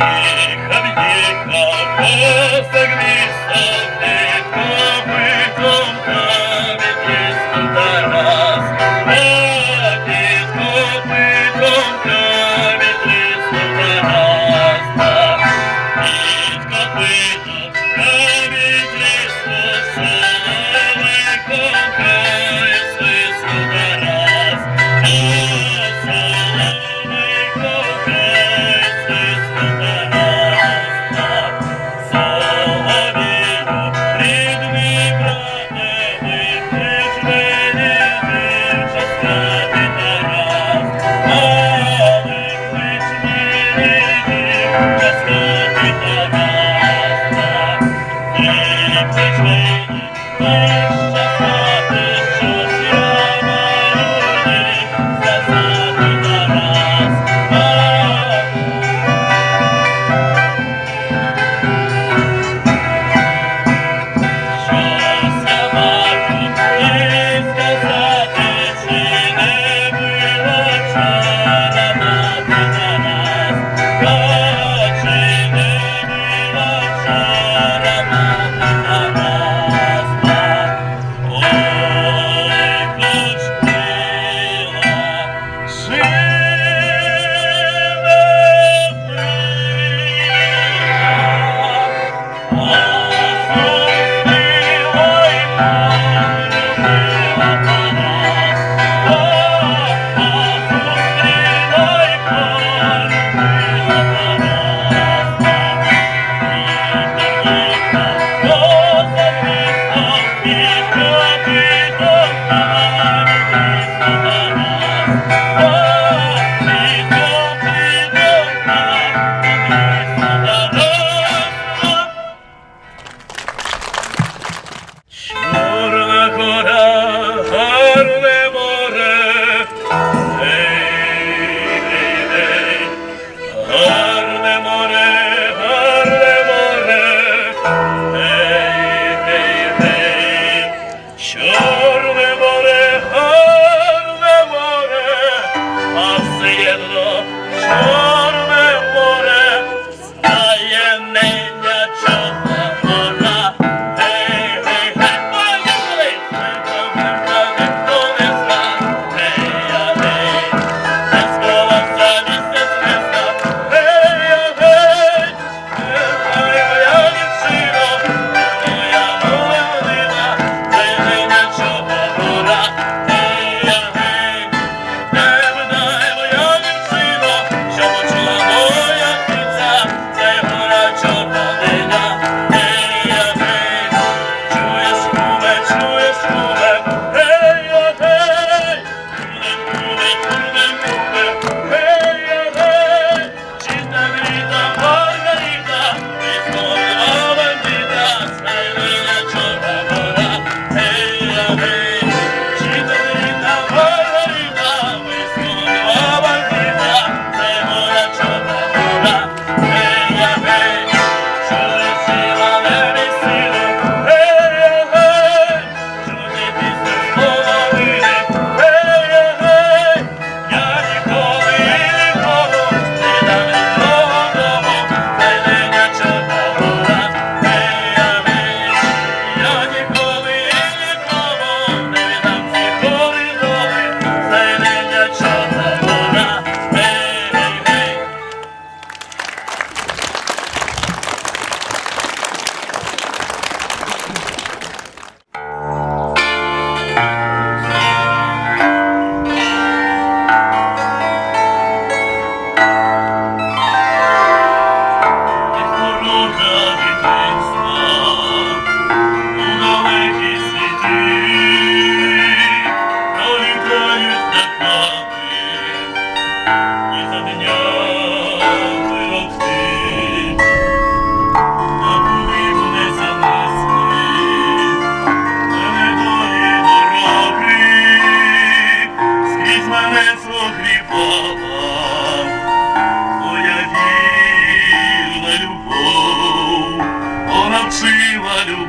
їхав, їхав, посаг вісав. Oh.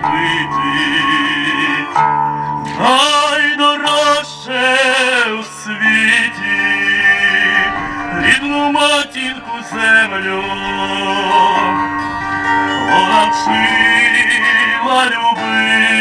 летить, найдорожче в світі, рідну матінку землю. Вона вчила любити.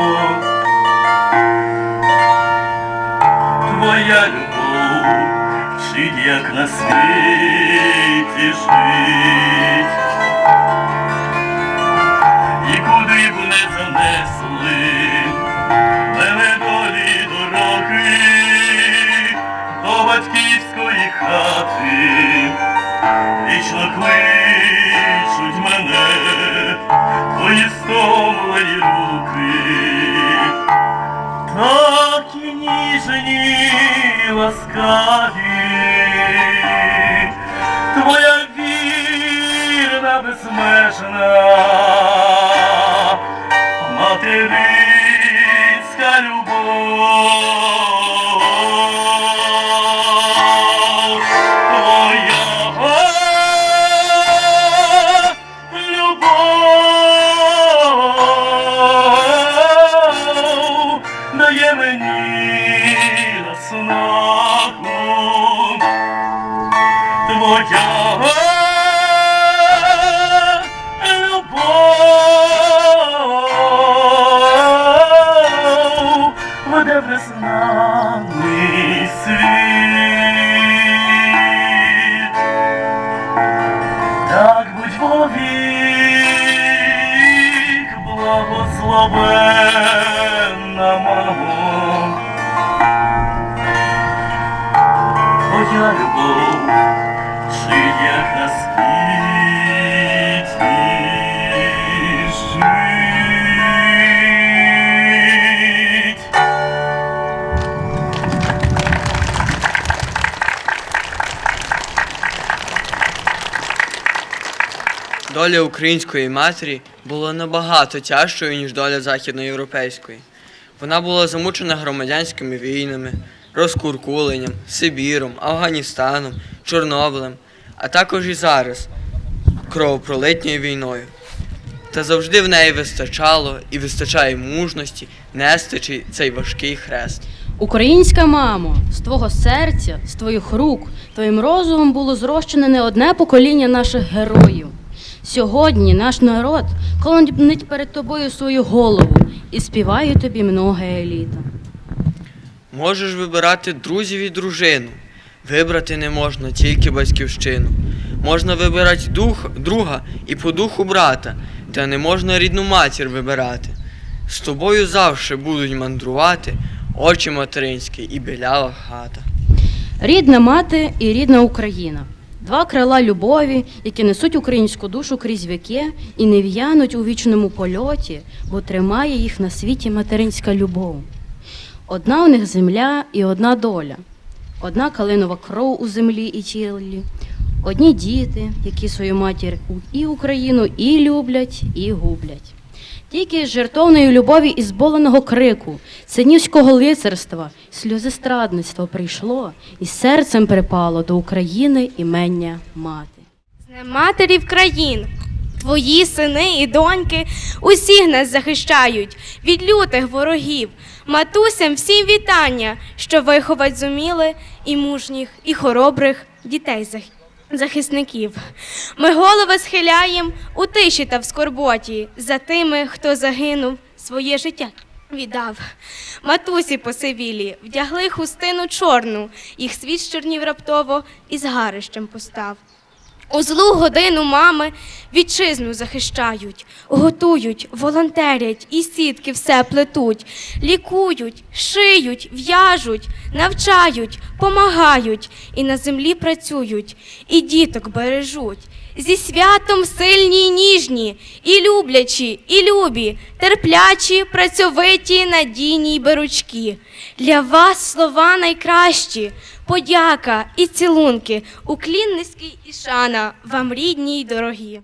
як на світі жить. І куди б не занесли мене долі дороги до батьківської хати, вічно кличуть мене твої стомлені руки. Такі ніжні, ласкаві, твоя вірна безмежна, незнаний світ. Так будь вовік, благословенна мамо. Твоя любов як на світі Доля української матері була набагато тяжчою, ніж доля західноєвропейської. Вона була замучена громадянськими війнами, розкуркуленням, Сибіром, Афганістаном, Чорнобилем, а також і зараз кровопролитньою війною. Та завжди в неї вистачало і вистачає мужності нести цей важкий хрест. Українська мамо, з твого серця, з твоїх рук, твоїм розумом було зрощене не одне покоління наших героїв. Сьогодні наш народ колонить перед тобою свою голову і співає тобі многе еліта. Можеш вибирати друзів і дружину. Вибрати не можна тільки батьківщину. Можна вибирати дух, друга і по духу брата, та не можна рідну матір вибирати. З тобою завжди будуть мандрувати очі материнські і білява хата. Рідна мати і рідна Україна. Два крила любові, які несуть українську душу крізь віки і не в'януть у вічному польоті, бо тримає їх на світі материнська любов. Одна у них земля і одна доля, одна калинова кров у землі і тілі, одні діти, які свою матір і Україну і люблять, і гублять. Тільки з жертовної любові і зболеного крику, синівського лицарства, сльозестрадництва прийшло і серцем припало до України імення мати. З матерів країн. Твої сини і доньки усіх нас захищають від лютих ворогів. Матусям всім вітання, що виховать зуміли і мужніх, і хоробрих дітей зах- захисників. Ми голови схиляємо у тиші та в скорботі за тими, хто загинув, своє життя віддав. Матусі посивілі вдягли хустину чорну, їх світ чорнів раптово і з гарищем постав. У злу годину мами вітчизну захищають, готують, волонтерять і сітки все плетуть, лікують, шиють, в'яжуть, навчають, помагають і на землі працюють, і діток бережуть. Зі святом сильні й ніжні, і люблячі, і любі, терплячі, працьовиті, надійні й беручкі. Для вас слова найкращі, подяка і цілунки, уклін низький і шана вам рідні й дорогі.